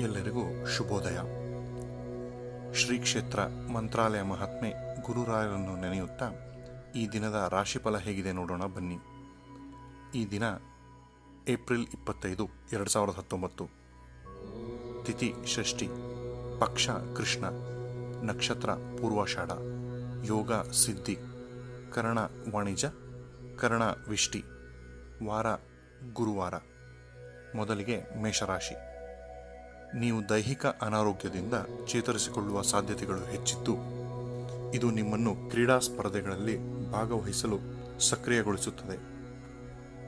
ಎಲ್ಲರಿಗೂ ಶುಭೋದಯ. ಶ್ರೀ ಕ್ಷೇತ್ರ ಮಂತ್ರಾಲಯ ಮಹಾತ್ಮೆ ಗುರುರಾಯರನ್ನು ನೆನೆಯುತ್ತಾ ಈ ದಿನದ ರಾಶಿಫಲ ಹೇಗಿದೆ ನೋಡೋಣ ಬನ್ನಿ. ಈ ದಿನ ಏಪ್ರಿಲ್ ಇಪ್ಪತ್ತೈದು, ಎರಡು ಸಾವಿರದ ಹತ್ತೊಂಬತ್ತು. ತಿಥಿ, ಷಷ್ಠಿ, ಪಕ್ಷ, ಕೃಷ್ಣ, ನಕ್ಷತ್ರ, ಪೂರ್ವಾಷಾಢ, ಯೋಗ, ಸಿದ್ಧಿ, ಕರ್ಣ, ವಾಣಿಜ್ಯ, ಕರ್ಣ ವಿಷ್ಟಿ ವಾರ, ಗುರುವಾರ. ಮೊದಲಿಗೆ ಮೇಷರಾಶಿ. ನೀವು ದೈಹಿಕ ಅನಾರೋಗ್ಯದಿಂದ ಚೇತರಿಸಿಕೊಳ್ಳುವ ಸಾಧ್ಯತೆಗಳು ಹೆಚ್ಚಿದ್ದು, ಇದು ನಿಮ್ಮನ್ನು ಕ್ರೀಡಾ ಸ್ಪರ್ಧೆಗಳಲ್ಲಿ ಭಾಗವಹಿಸಲು ಸಕ್ರಿಯಗೊಳಿಸುತ್ತದೆ.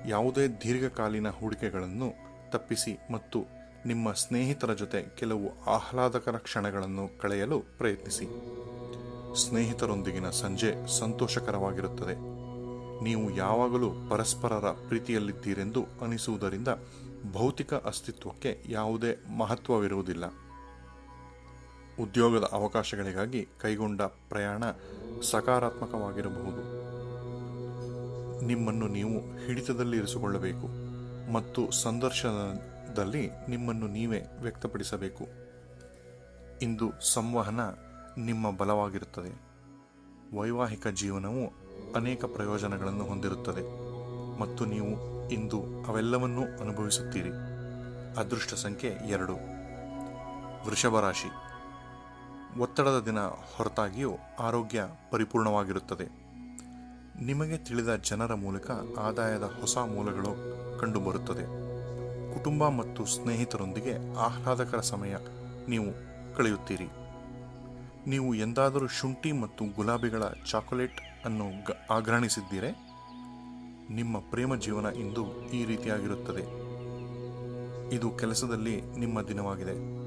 ಯಾವುದೇ ದೀರ್ಘಕಾಲೀನ ಹೂಡಿಕೆಗಳನ್ನು ತಪ್ಪಿಸಿ ಮತ್ತು ನಿಮ್ಮ ಸ್ನೇಹಿತರ ಜೊತೆ ಕೆಲವು ಆಹ್ಲಾದಕರ ಕ್ಷಣಗಳನ್ನು ಕಳೆಯಲು ಪ್ರಯತ್ನಿಸಿ. ಸ್ನೇಹಿತರೊಂದಿಗಿನ ಸಂಜೆ ಸಂತೋಷಕರವಾಗಿರುತ್ತದೆ. ನೀವು ಯಾವಾಗಲೂ ಪರಸ್ಪರರ ಪ್ರೀತಿಯಲ್ಲಿದ್ದೀರೆಂದು ಅನಿಸುವುದರಿಂದ ಭೌತಿಕ ಅಸ್ತಿತ್ವಕ್ಕೆ ಯಾವುದೇ ಮಹತ್ವವಿರುವುದಿಲ್ಲ. ಉದ್ಯೋಗದ ಅವಕಾಶಗಳಿಗಾಗಿ ಕೈಗೊಂಡ ಪ್ರಯಾಣ ಸಕಾರಾತ್ಮಕವಾಗಿರಬಹುದು. ನಿಮ್ಮನ್ನು ನೀವು ಹಿಡಿತದಲ್ಲಿ ಇರಿಸಿಕೊಳ್ಳಬೇಕು ಮತ್ತು ಸಂದರ್ಶನದಲ್ಲಿ ನಿಮ್ಮನ್ನು ನೀವೇ ವ್ಯಕ್ತಪಡಿಸಬೇಕು. ಇಂದು ಸಂವಹನ ನಿಮ್ಮ ಬಲವಾಗಿರುತ್ತದೆ. ವೈವಾಹಿಕ ಜೀವನವು ಅನೇಕ ಪ್ರಯೋಜನಗಳನ್ನು ಹೊಂದಿರುತ್ತದೆ. ಮತ್ತು ನೀವು ಇಂದು ಅವೆಲ್ಲವನ್ನೂ ಅನುಭವಿಸುತ್ತೀರಿ. ಅದೃಷ್ಟ ಸಂಖ್ಯೆ ಎರಡು. ವೃಷಭ ರಾಶಿ. ಒತ್ತಡದ ದಿನ ಹೊರತಾಗಿಯೂ ಆರೋಗ್ಯ ಪರಿಪೂರ್ಣವಾಗಿರುತ್ತದೆ. ನಿಮಗೆ ತಿಳಿದ ಜನರ ಮೂಲಕ ಆದಾಯದ ಹೊಸ ಮೂಲಗಳು ಕಂಡುಬರುತ್ತದೆ. ಕುಟುಂಬ ಮತ್ತು ಸ್ನೇಹಿತರೊಂದಿಗೆ ಆಹ್ಲಾದಕರ ಸಮಯ ನೀವು ಕಳೆಯುತ್ತೀರಿ. ನೀವು ಎಂದಾದರೂ ಶುಂಠಿ ಮತ್ತು ಗುಲಾಬಿಗಳ ಚಾಕೊಲೇಟ್ ಅನ್ನು ಗ ನಿಮ್ಮ ಪ್ರೇಮ ಜೀವನ ಇಂದು ಈ ರೀತಿಯಾಗಿರುತ್ತದೆ. ಇದು ಕೆಲಸದಲ್ಲಿ ನಿಮ್ಮ ದಿನವಾಗಿದೆ.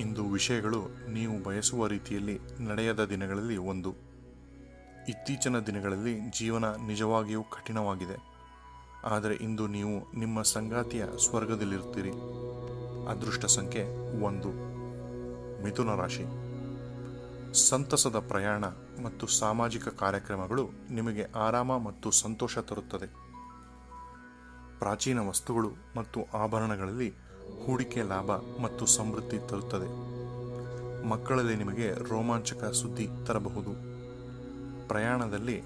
ಇಂದು ವಿಷಯಗಳು ನೀವು ಬಯಸುವ ರೀತಿಯಲ್ಲಿ ನಡೆಯದ ದಿನಗಳಲ್ಲಿ ಒಂದು. ಇತ್ತೀಚಿನ ದಿನಗಳಲ್ಲಿ ಜೀವನ ನಿಜವಾಗಿಯೂ ಕಠಿಣವಾಗಿದೆ. ಆದರೆ ಇಂದು ನೀವು ನಿಮ್ಮ ಸಂಗಾತಿಯ ಸ್ವರ್ಗದಲ್ಲಿರುತ್ತೀರಿ. ಅದೃಷ್ಟ ಸಂಖ್ಯೆ ಒಂದು. ಮಿಥುನ ರಾಶಿ. ಸಂತಸದ ಪ್ರಯಾಣ ಮತ್ತು ಸಾಮಾಜಿಕ ಕಾರ್ಯಕ್ರಮಗಳು ನಿಮಗೆ ಆರಾಮ ಮತ್ತು ಸಂತೋಷ ತರುತ್ತದೆ. ಪ್ರಾಚೀನ ವಸ್ತುಗಳು ಮತ್ತು ಆಭರಣಗಳಲ್ಲಿ ಹೂಡಿಕೆ ಲಾಭ ಮತ್ತು ಸಮೃದ್ಧಿ ತರುತ್ತದೆ. ಮಕ್ಕಳಲ್ಲಿ ನಿಮಗೆ ರೋಮಾಂಚಕ ಸುದ್ದಿ ತರಬಹುದು. ಪ್ರಯಾಣದಲ್ಲಿ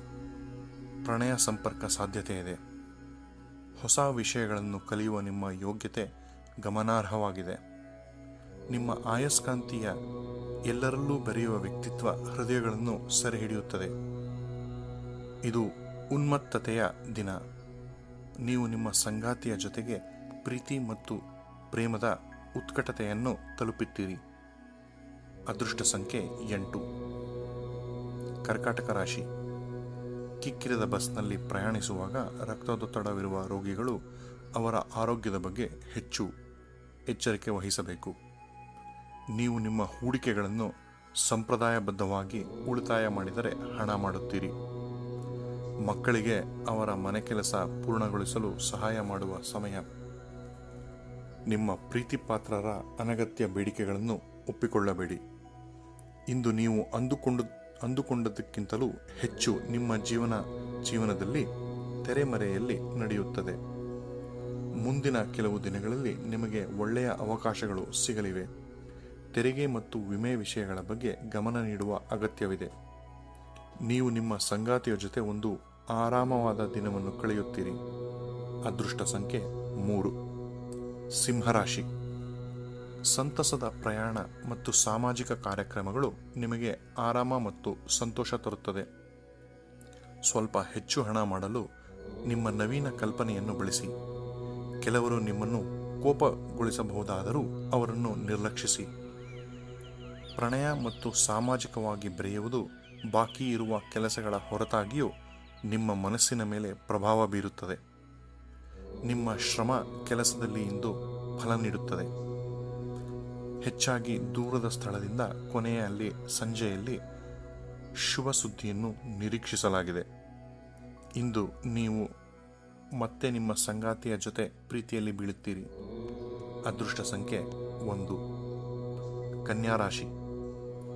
ಪ್ರಣಯ ಸಂಪರ್ಕ ಸಾಧ್ಯತೆ ಇದೆ ಹೊಸ ವಿಷಯಗಳನ್ನು ಕಲಿಯುವ ನಿಮ್ಮ ಯೋಗ್ಯತೆ ಗಮನಾರ್ಹವಾಗಿದೆ. ನಿಮ್ಮ ಆಯಸ್ಕಾಂತೀಯ ಎಲ್ಲರಲ್ಲೂ ಬೆರೆಯುವ ವ್ಯಕ್ತಿತ್ವ ಹೃದಯಗಳನ್ನು ಸೆರೆಹಿಡಿಯುತ್ತದೆ. ಇದು ಉನ್ಮತ್ತತೆಯ ದಿನ. ನೀವು ನಿಮ್ಮ ಸಂಗಾತಿಯ ಜೊತೆಗೆ ಪ್ರೀತಿ ಮತ್ತು ಪ್ರೇಮದ ಉತ್ಕಟತೆಯನ್ನು ತಲುಪುತ್ತೀರಿ. ಅದೃಷ್ಟ ಸಂಖ್ಯೆ ಎಂಟು. ಕರ್ಕಾಟಕ ರಾಶಿ. ಕಿಕ್ಕಿರಿದ ಬಸ್ನಲ್ಲಿ ಪ್ರಯಾಣಿಸುವಾಗ ರಕ್ತದೊತ್ತಡವಿರುವ ರೋಗಿಗಳು ಅವರ ಆರೋಗ್ಯದ ಬಗ್ಗೆ ಹೆಚ್ಚು ಎಚ್ಚರಿಕೆ ವಹಿಸಬೇಕು. ನೀವು ನಿಮ್ಮ ಹೂಡಿಕೆಗಳನ್ನು ಸಂಪ್ರದಾಯಬದ್ಧವಾಗಿ ಉಳಿತಾಯ ಮಾಡಿದರೆ ಹಣ ಮಾಡುತ್ತೀರಿ. ಮಕ್ಕಳಿಗೆ ಅವರ ಮನೆ ಕೆಲಸ ಪೂರ್ಣಗೊಳಿಸಲು ಸಹಾಯ ಮಾಡುವ ಸಮಯ. ನಿಮ್ಮ ಪ್ರೀತಿಪಾತ್ರರ ಅನಗತ್ಯ ಬೇಡಿಕೆಗಳನ್ನು ಒಪ್ಪಿಕೊಳ್ಳಬೇಡಿ. ಇಂದು ನೀವು ಅಂದುಕೊಂಡು ಅಂದುಕೊಂಡದಕ್ಕಿಂತಲೂ ಹೆಚ್ಚು ನಿಮ್ಮ ಜೀವನ ಜೀವನದಲ್ಲಿ ತೆರೆಮರೆಯಲ್ಲಿ ನಡೆಯುತ್ತದೆ. ಮುಂದಿನ ಕೆಲವು ದಿನಗಳಲ್ಲಿ ನಿಮಗೆ ಒಳ್ಳೆಯ ಅವಕಾಶಗಳು ಸಿಗಲಿವೆ. ತೆರಿಗೆ ಮತ್ತು ವಿಮೆ ವಿಷಯಗಳ ಬಗ್ಗೆ ಗಮನ ನೀಡುವ ಅಗತ್ಯವಿದೆ. ನೀವು ನಿಮ್ಮ ಸಂಗಾತಿಯ ಜೊತೆ ಒಂದು ಆರಾಮವಾದ ದಿನವನ್ನು ಕಳೆಯುತ್ತೀರಿ. ಅದೃಷ್ಟ ಸಂಖ್ಯೆ ಮೂರು. ಸಿಂಹರಾಶಿ. ಸಂತಸದ ಪ್ರಯಾಣ ಮತ್ತು ಸಾಮಾಜಿಕ ಕಾರ್ಯಕ್ರಮಗಳು ನಿಮಗೆ ಆರಾಮ ಮತ್ತು ಸಂತೋಷ ತರುತ್ತದೆ. ಸ್ವಲ್ಪ ಹೆಚ್ಚು ಹಣ ಮಾಡಲು ನಿಮ್ಮ ನವೀನ ಕಲ್ಪನೆಯನ್ನು ಬಳಸಿ. ಕೆಲವರು ನಿಮ್ಮನ್ನು ಕೋಪಗೊಳಿಸಬಹುದಾದರೂ ಅವರನ್ನು ನಿರ್ಲಕ್ಷಿಸಿ. ಪ್ರಣಯ ಮತ್ತು ಸಾಮಾಜಿಕವಾಗಿ ಬೆರೆಯುವುದು ಬಾಕಿ ಇರುವ ಕೆಲಸಗಳ ಹೊರತಾಗಿಯೂ ನಿಮ್ಮ ಮನಸ್ಸಿನ ಮೇಲೆ ಪ್ರಭಾವ ಬೀರುತ್ತದೆ. ನಿಮ್ಮ ಶ್ರಮ ಕೆಲಸದಲ್ಲಿ ಇಂದು ಫಲ ನೀಡುತ್ತದೆ. ಹೆಚ್ಚಾಗಿ ದೂರದ ಸ್ಥಳದಿಂದ ಕೊನೆಯಲ್ಲಿ ಸಂಜೆಯಲ್ಲಿ ಶುಭ ಸುದ್ದಿಯನ್ನು ನಿರೀಕ್ಷಿಸಲಾಗಿದೆ. ಇಂದು ನೀವು ಮತ್ತೆ ನಿಮ್ಮ ಸಂಗಾತಿಯ ಜೊತೆ ಪ್ರೀತಿಯಲ್ಲಿ ಬೀಳುತ್ತೀರಿ. ಅದೃಷ್ಟ ಸಂಖ್ಯೆ ಒಂದು. ಕನ್ಯಾ ರಾಶಿ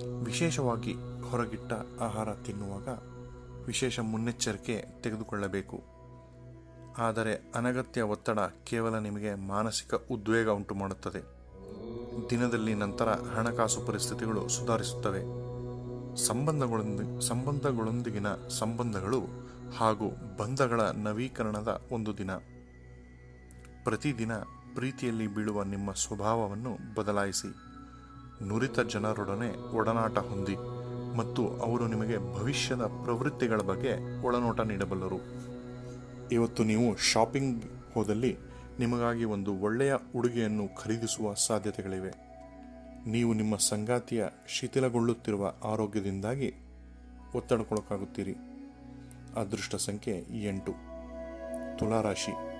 ವಿಶೇಷವಾಗಿ ಹೊರಗಿಟ್ಟ ಆಹಾರ ತಿನ್ನುವಾಗ ವಿಶೇಷ ಮುನ್ನೆಚ್ಚರಿಕೆ ತೆಗೆದುಕೊಳ್ಳಬೇಕು. ಆದರೆ ಅನಗತ್ಯ ಒತ್ತಡ ಕೇವಲ ನಿಮಗೆ ಮಾನಸಿಕ ಉದ್ವೇಗ ಉಂಟು ಮಾಡುತ್ತದೆ. ದಿನದಲ್ಲಿ ನಂತರ ಹಣಕಾಸು ಪರಿಸ್ಥಿತಿಗಳು ಸುಧಾರಿಸುತ್ತವೆ. ಸಂಬಂಧಗಳೊಂದಿ, ಸಂಬಂಧಗಳೊಂದಿಗಿನ ಸಂಬಂಧಗಳು ಹಾಗೂ ಬಂಧಗಳ ನವೀಕರಣದ ಒಂದು ದಿನ. ಪ್ರತಿದಿನ ಪ್ರೀತಿಯಲ್ಲಿ ಬೀಳುವ ನಿಮ್ಮ ಸ್ವಭಾವವನ್ನು ಬದಲಾಯಿಸಿ. ನುರಿತ ಜನರೊಡನೆ ಒಡನಾಟ ಹೊಂದಿ ಮತ್ತು ಅವರು ನಿಮಗೆ ಭವಿಷ್ಯದ ಪ್ರವೃತ್ತಿಗಳ ಬಗ್ಗೆ ಒಳನೋಟ ನೀಡಬಲ್ಲರು. ಇವತ್ತು ನೀವು ಶಾಪಿಂಗ್ ಹೋದಲ್ಲಿ ನಿಮಗಾಗಿ ಒಂದು ಒಳ್ಳೆಯ ಉಡುಗೆಯನ್ನು ಖರೀದಿಸುವ ಸಾಧ್ಯತೆಗಳಿವೆ. ನೀವು ನಿಮ್ಮ ಸಂಗಾತಿಯ ಶಿಥಿಲಗೊಳ್ಳುತ್ತಿರುವ ಆರೋಗ್ಯದಿಂದಾಗಿ ಒತ್ತಡಕ್ಕೊಳಗಾಗುತ್ತೀರಿ. ಅದೃಷ್ಟ ಸಂಖ್ಯೆ ಎಂಟು. ತುಲಾರಾಶಿ.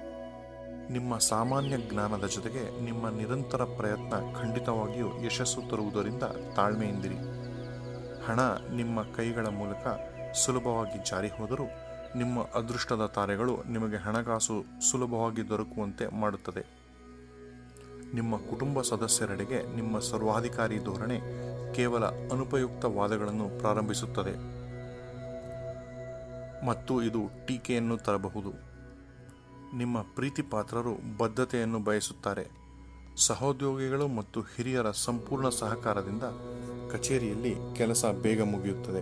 ನಿಮ್ಮ ಸಾಮಾನ್ಯ ಜ್ಞಾನದ ಜೊತೆಗೆ ನಿಮ್ಮ ನಿರಂತರ ಪ್ರಯತ್ನ ಖಂಡಿತವಾಗಿಯೂ ಯಶಸ್ಸು ತರುವುದರಿಂದ ತಾಳ್ಮೆಯಿಂದಿರಿ. ಹಣ ನಿಮ್ಮ ಕೈಗಳ ಮೂಲಕ ಸುಲಭವಾಗಿ ಜಾರಿ ಹೋದರೂ ನಿಮ್ಮ ಅದೃಷ್ಟದ ತಾರೆಗಳು ನಿಮಗೆ ಹಣಕಾಸು ಸುಲಭವಾಗಿ ದೊರಕುವಂತೆ ಮಾಡುತ್ತದೆ. ನಿಮ್ಮ ಕುಟುಂಬ ಸದಸ್ಯರೆಡೆಗೆ ನಿಮ್ಮ ಸರ್ವಾಧಿಕಾರಿ ಧೋರಣೆ ಕೇವಲ ಅನುಪಯುಕ್ತ ವಾದಗಳನ್ನು ಪ್ರಾರಂಭಿಸುತ್ತದೆ. ಮತ್ತು ಇದು ಟೀಕೆಯನ್ನು ತರಬಹುದು. ನಿಮ್ಮ ಪ್ರೀತಿ ಪಾತ್ರರು ಬದ್ಧತೆಯನ್ನು ಬಯಸುತ್ತಾರೆ. ಸಹೋದ್ಯೋಗಿಗಳು ಮತ್ತು ಹಿರಿಯರ ಸಂಪೂರ್ಣ ಸಹಕಾರದಿಂದ ಕಚೇರಿಯಲ್ಲಿ ಕೆಲಸ ಬೇಗ ಮುಗಿಯುತ್ತದೆ.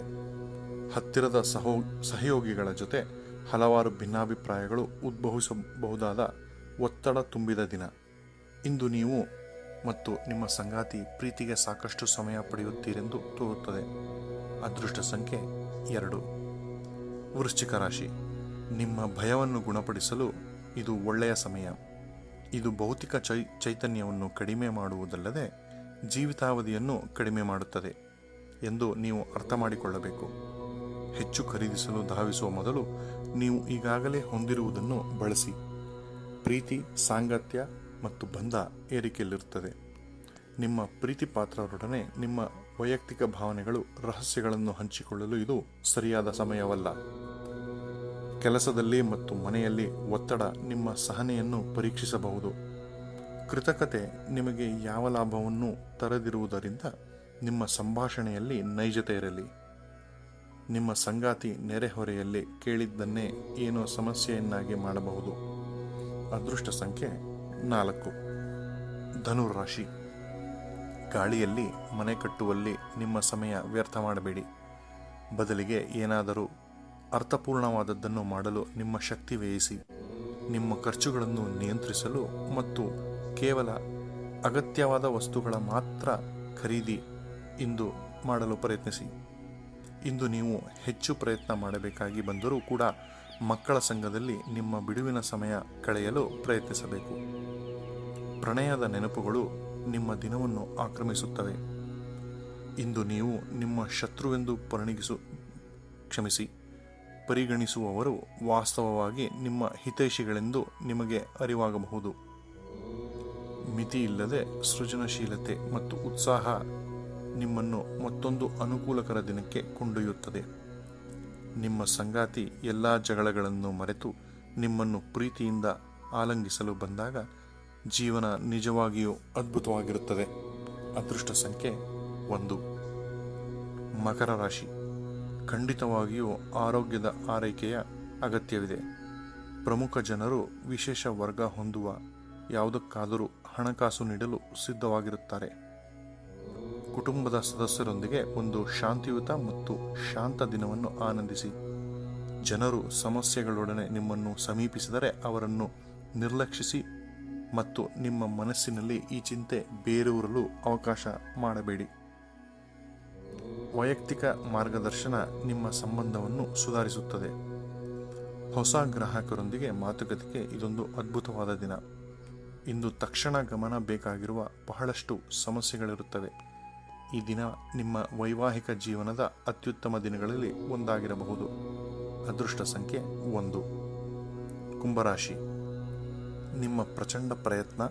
ಹತ್ತಿರದ ಸಹೋ, ಸಹಯೋಗಿಗಳ ಜೊತೆ ಹಲವಾರು ಭಿನ್ನಾಭಿಪ್ರಾಯಗಳು ಉದ್ಭವಿಸಬಹುದಾದ ಒತ್ತಡ ತುಂಬಿದ ದಿನ. ಇಂದು ನೀವು ಮತ್ತು ನಿಮ್ಮ ಸಂಗಾತಿ ಪ್ರೀತಿಗೆ ಸಾಕಷ್ಟು ಸಮಯ ಪಡೆಯುತ್ತೀರೆಂದು ತೋರುತ್ತದೆ. ಅದೃಷ್ಟ ಸಂಖ್ಯೆ ಎರಡು. ವೃಶ್ಚಿಕ ರಾಶಿ. ನಿಮ್ಮ ಭಯವನ್ನು ಗುಣಪಡಿಸಲು ಇದು ಒಳ್ಳೆಯ ಸಮಯ. ಇದು ಭೌತಿಕ ಚೈ, ಚೈತನ್ಯವನ್ನು ಕಡಿಮೆ ಮಾಡುವುದಲ್ಲದೆ ಜೀವಿತಾವಧಿಯನ್ನು ಕಡಿಮೆ ಮಾಡುತ್ತದೆ ಎಂದು ನೀವು ಅರ್ಥ ಮಾಡಿಕೊಳ್ಳಬೇಕು. ಹೆಚ್ಚು ಖರೀದಿಸಲು ಧಾವಿಸುವ ಮೊದಲು ನೀವು ಈಗಾಗಲೇ ಹೊಂದಿರುವುದನ್ನು ಬಳಸಿ. ಪ್ರೀತಿ, ಸಾಂಗತ್ಯ ಮತ್ತು ಬಂಧ ಏರಿಕೆಯಲ್ಲಿರುತ್ತದೆ. ನಿಮ್ಮ ಪ್ರೀತಿ ಪಾತ್ರರೊಡನೆ ನಿಮ್ಮ ವೈಯಕ್ತಿಕ ಭಾವನೆಗಳು ರಹಸ್ಯಗಳನ್ನು ಹಂಚಿಕೊಳ್ಳಲು ಇದು ಸರಿಯಾದ ಸಮಯವಲ್ಲ. ಕೆಲಸದಲ್ಲಿ ಮತ್ತು ಮನೆಯಲ್ಲಿ ಒತ್ತಡ ನಿಮ್ಮ ಸಹನೆಯನ್ನು ಪರೀಕ್ಷಿಸಬಹುದು. ಕೃತಕತೆ ನಿಮಗೆ ಯಾವ ಲಾಭವನ್ನು ತರದಿರುವುದರಿಂದ ನಿಮ್ಮ ಸಂಭಾಷಣೆಯಲ್ಲಿ ನೈಜತೆ ಇರಲಿ. ನಿಮ್ಮ ಸಂಗಾತಿ ನೆರೆಹೊರೆಯಲ್ಲಿ ಕೇಳಿದ್ದನ್ನೇ ಏನೋ ಸಮಸ್ಯೆಯನ್ನಾಗಿ ಮಾಡಬಹುದು. ಅದೃಷ್ಟ ಸಂಖ್ಯೆ ನಾಲ್ಕು. ಧನುರಾಶಿ. ಗಾಳಿಯಲ್ಲಿ ಮನೆ ಕಟ್ಟುವಲ್ಲಿ ನಿಮ್ಮ ಸಮಯ ವ್ಯರ್ಥ ಮಾಡಬೇಡಿ. ಬದಲಿಗೆ ಏನಾದರೂ ಅರ್ಥಪೂರ್ಣವಾದದ್ದನ್ನು ಮಾಡಲು ನಿಮ್ಮ ಶಕ್ತಿ ವ್ಯಯಿಸಿ. ನಿಮ್ಮ ಖರ್ಚುಗಳನ್ನು ನಿಯಂತ್ರಿಸಲು ಮತ್ತು ಕೇವಲ ಅಗತ್ಯವಾದ ವಸ್ತುಗಳ ಮಾತ್ರ ಖರೀದಿ ಇಂದು ಮಾಡಲು ಪ್ರಯತ್ನಿಸಿ. ಇಂದು ನೀವು ಹೆಚ್ಚು ಪ್ರಯತ್ನ ಮಾಡಬೇಕಾಗಿ ಬಂದರೂ ಕೂಡ ಮಕ್ಕಳ ಸಂಘದಲ್ಲಿ ನಿಮ್ಮ ಬಿಡುವಿನ ಸಮಯ ಕಳೆಯಲು ಪ್ರಯತ್ನಿಸಬೇಕು. ಪ್ರಣಯದ ನೆನಪುಗಳು ನಿಮ್ಮ ದಿನವನ್ನು ಆಕ್ರಮಿಸುತ್ತವೆ. ಇಂದು ನೀವು ನಿಮ್ಮ ಶತ್ರುವೆಂದು ಪರಿಣಿಗಿಸು ಕ್ಷಮಿಸಿ. ಪರಿಗಣಿಸುವವರು ವಾಸ್ತವವಾಗಿ ನಿಮ್ಮ ಹಿತೈಷಿಗಳೆಂದು ನಿಮಗೆ ಅರಿವಾಗಬಹುದು. ಮಿತಿಯಿಲ್ಲದೆ ಸೃಜನಶೀಲತೆ ಮತ್ತು ಉತ್ಸಾಹ ನಿಮ್ಮನ್ನು ಮತ್ತೊಂದು ಅನುಕೂಲಕರ ದಿನಕ್ಕೆ ಕೊಂಡೊಯ್ಯುತ್ತದೆ. ನಿಮ್ಮ ಸಂಗಾತಿ ಎಲ್ಲ ಜಗಳಗಳನ್ನು ಮರೆತು ನಿಮ್ಮನ್ನು ಪ್ರೀತಿಯಿಂದ ಆಲಂಗಿಸಲು ಬಂದಾಗ ಜೀವನ ನಿಜವಾಗಿಯೂ ಅದ್ಭುತವಾಗಿರುತ್ತದೆ. ಅದೃಷ್ಟ ಸಂಖ್ಯೆ ಒಂದು. ಮಕರ ರಾಶಿ. ಖಂಡಿತವಾಗಿಯೂ ಆರೋಗ್ಯದ ಆರೈಕೆಯ ಅಗತ್ಯವಿದೆ. ಪ್ರಮುಖ ಜನರು ವಿಶೇಷ ವರ್ಗ ಹೊಂದುವ ಯಾವುದಕ್ಕಾದರೂ ಹಣಕಾಸು ನೀಡಲು ಸಿದ್ಧವಾಗಿರುತ್ತಾರೆ. ಕುಟುಂಬದ ಸದಸ್ಯರೊಂದಿಗೆ ಒಂದು ಶಾಂತಿಯುತ ಮತ್ತು ಶಾಂತ ದಿನವನ್ನು ಆನಂದಿಸಿ. ಜನರು ಸಮಸ್ಯೆಗಳೊಡನೆ ನಿಮ್ಮನ್ನು ಸಮೀಪಿಸಿದರೆ ಅವರನ್ನು ನಿರ್ಲಕ್ಷಿಸಿ ಮತ್ತು ನಿಮ್ಮ ಮನಸ್ಸಿನಲ್ಲಿ ಈ ಚಿಂತೆ ಬೇರೂರಲು ಅವಕಾಶ ಮಾಡಬೇಡಿ. ವೈಯಕ್ತಿಕ ಮಾರ್ಗದರ್ಶನ ನಿಮ್ಮ ಸಂಬಂಧವನ್ನು ಸುಧಾರಿಸುತ್ತದೆ. ಹೊಸ ಗ್ರಾಹಕರೊಂದಿಗೆ ಮಾತುಕತೆಗೆ ಇದೊಂದು ಅದ್ಭುತವಾದ ದಿನ. ಇಂದು ತಕ್ಷಣ ಗಮನ ಬೇಕಾಗಿರುವ ಬಹಳಷ್ಟು ಸಮಸ್ಯೆಗಳಿರುತ್ತವೆ. ಈ ದಿನ ನಿಮ್ಮ ವೈವಾಹಿಕ ಜೀವನದ ಅತ್ಯುತ್ತಮ ದಿನಗಳಲ್ಲಿ ಒಂದಾಗಿರಬಹುದು. ಅದೃಷ್ಟ ಸಂಖ್ಯೆ ಒಂದು. ಕುಂಭರಾಶಿ. ನಿಮ್ಮ ಪ್ರಚಂಡ ಪ್ರಯತ್ನ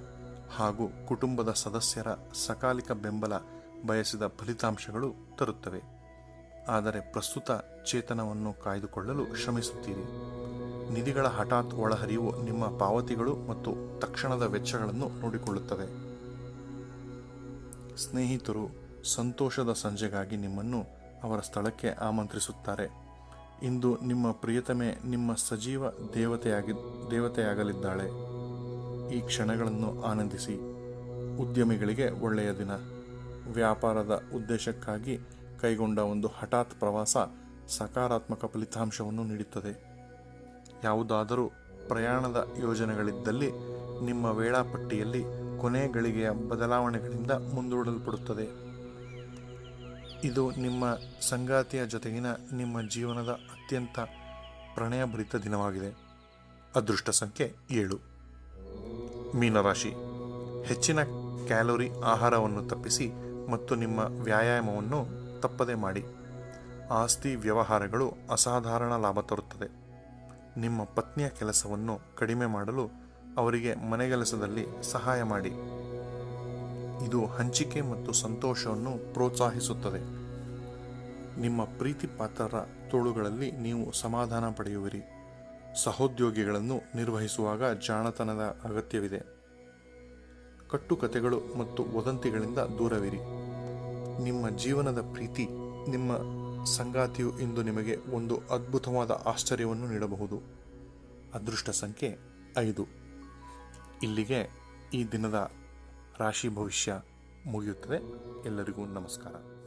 ಹಾಗೂ ಕುಟುಂಬದ ಸದಸ್ಯರ ಸಕಾಲಿಕ ಬೆಂಬಲ ಬಯಸಿದ ಫಲಿತಾಂಶಗಳು ತರುತ್ತವೆ. ಆದರೆ ಪ್ರಸ್ತುತ ಚೇತನವನ್ನು ಕಾಯ್ದುಕೊಳ್ಳಲು ಶ್ರಮಿಸುತ್ತೀರಿ. ನಿಧಿಗಳ ಹಠಾತ್ ಒಳಹರಿವು ನಿಮ್ಮ ಪಾವತಿಗಳು ಮತ್ತು ತಕ್ಷಣದ ವೆಚ್ಚಗಳನ್ನು ನೋಡಿಕೊಳ್ಳುತ್ತವೆ. ಸ್ನೇಹಿತರು ಸಂತೋಷದ ಸಂಜೆಗಾಗಿ ನಿಮ್ಮನ್ನು ಅವರ ಸ್ಥಳಕ್ಕೆ ಆಮಂತ್ರಿಸುತ್ತಾರೆ. ಇಂದು ನಿಮ್ಮ ಪ್ರಿಯತಮೆ ನಿಮ್ಮ ಸಜೀವ ದೇವತೆಯಾಗಿ, ದೇವತೆಯಾಗಲಿದ್ದಾಳೆ. ಈ ಕ್ಷಣಗಳನ್ನು ಆನಂದಿಸಿ. ಉದ್ಯಮಿಗಳಿಗೆ ಒಳ್ಳೆಯ ದಿನ. ವ್ಯಾಪಾರದ ಉದ್ದೇಶಕ್ಕಾಗಿ ಕೈಗೊಂಡ ಒಂದು ಹಠಾತ್ ಪ್ರವಾಸ ಸಕಾರಾತ್ಮಕ ಫಲಿತಾಂಶವನ್ನು ನೀಡುತ್ತದೆ. ಯಾವುದಾದರೂ ಪ್ರಯಾಣದ ಯೋಜನೆಗಳಿದ್ದಲ್ಲಿ ನಿಮ್ಮ ವೇಳಾಪಟ್ಟಿಯಲ್ಲಿ ಕೊನೆ ಗಳಿಗೆಯ ಬದಲಾವಣೆಗಳಿಂದ ಮುಂದೂಡಲ್ಪಡುತ್ತದೆ. ಇದು ನಿಮ್ಮ ಸಂಗಾತಿಯ ಜೊತೆಗಿನ ನಿಮ್ಮ ಜೀವನದ ಅತ್ಯಂತ ಪ್ರಣಯಭರಿತ ದಿನವಾಗಿದೆ. ಅದೃಷ್ಟ ಸಂಖ್ಯೆ ಏಳು. ಮೀನರಾಶಿ. ಹೆಚ್ಚಿನ ಕ್ಯಾಲೋರಿ ಆಹಾರವನ್ನು ತಪ್ಪಿಸಿ ಮತ್ತು ನಿಮ್ಮ ವ್ಯಾಯಾಮವನ್ನು ತಪ್ಪದೆ ಮಾಡಿ. ಆಸ್ತಿ ವ್ಯವಹಾರಗಳು ಅಸಾಧಾರಣ ಲಾಭ ತರುತ್ತದೆ. ನಿಮ್ಮ ಪತ್ನಿಯ ಕೆಲಸವನ್ನು ಕಡಿಮೆ ಮಾಡಲು ಅವರಿಗೆ ಮನೆಗೆಲಸದಲ್ಲಿ ಸಹಾಯ ಮಾಡಿ. ಇದು ಹಂಚಿಕೆ ಮತ್ತು ಸಂತೋಷವನ್ನು ಪ್ರೋತ್ಸಾಹಿಸುತ್ತದೆ. ನಿಮ್ಮ ಪ್ರೀತಿ ಪಾತ್ರರ ತೋಳುಗಳಲ್ಲಿ ನೀವು ಸಮಾಧಾನ ಪಡೆಯುವಿರಿ. ಸಹೋದ್ಯೋಗಿಗಳನ್ನು ನಿರ್ವಹಿಸುವಾಗ ಜಾಣತನದ ಅಗತ್ಯವಿದೆ. ಕಟ್ಟುಕತೆಗಳು ಮತ್ತು ವದಂತಿಗಳಿಂದ ದೂರವಿರಿ. ನಿಮ್ಮ ಜೀವನದ ಪ್ರೀತಿ, ನಿಮ್ಮ ಸಂಗಾತಿಯು ಇಂದು ನಿಮಗೆ ಒಂದು ಅದ್ಭುತವಾದ ಆಶ್ಚರ್ಯವನ್ನು ನೀಡಬಹುದು. ಅದೃಷ್ಟ ಸಂಖ್ಯೆ ಐದು. ಇಲ್ಲಿಗೆ ಈ ದಿನದ ರಾಶಿ ಭವಿಷ್ಯ ಮುಗಿಯುತ್ತದೆ. ಎಲ್ಲರಿಗೂ ನಮಸ್ಕಾರ.